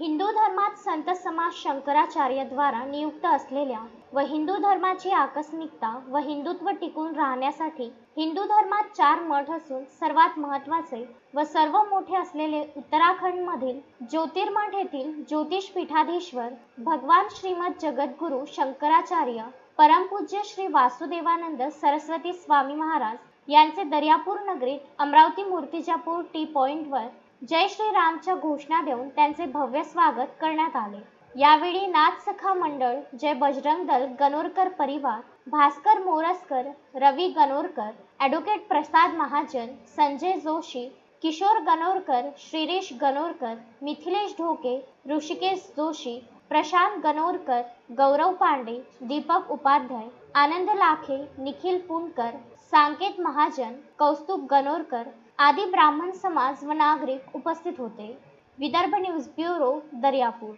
हिंदू धर्मात संत समाज शंकराचार्यद्वारा नियुक्त असलेल्या व हिंदू धर्माची आकस्मिकता व हिंदुत्व टिकून राहण्यासाठी हिंदू धर्मात चार मठ असून सर्वात महत्त्वाचे व सर्व मोठे असलेले उत्तराखंडमधील ज्योतिर्मठ येथील ज्योतिष पीठाधीश्वर भगवान श्रीमद जगद्गुरू शंकराचार्य परमपूज्य श्री वासुदेवानंद सरस्वती स्वामी महाराज यांचे दर्यापूर नगरीत अमरावती मूर्तिजापूर टी पॉइंटवर जय श्रीरामच्या घोषणा देऊन त्यांचे भव्य स्वागत करण्यात आले. यावेळी नाथ सखा मंडळ जय बजरंग दल गणोरकर परिवार भास्कर मोरसकर रवी गणोरकर ॲडव्होकेट प्रसाद महाजन संजय जोशी किशोर गणोरकर श्रीरेश गणोरकर मिथिलेश ढोके ऋषिकेश जोशी प्रशांत गणोरकर गौरव पांडे दीपक उपाध्याय आनंद लाखे निखिल पुणकर सांकेत महाजन कौस्तुभ गणोरकर आदी ब्राह्मण समाज व नागरिक उपस्थित होते. Vidarbha news bureau Daryapur.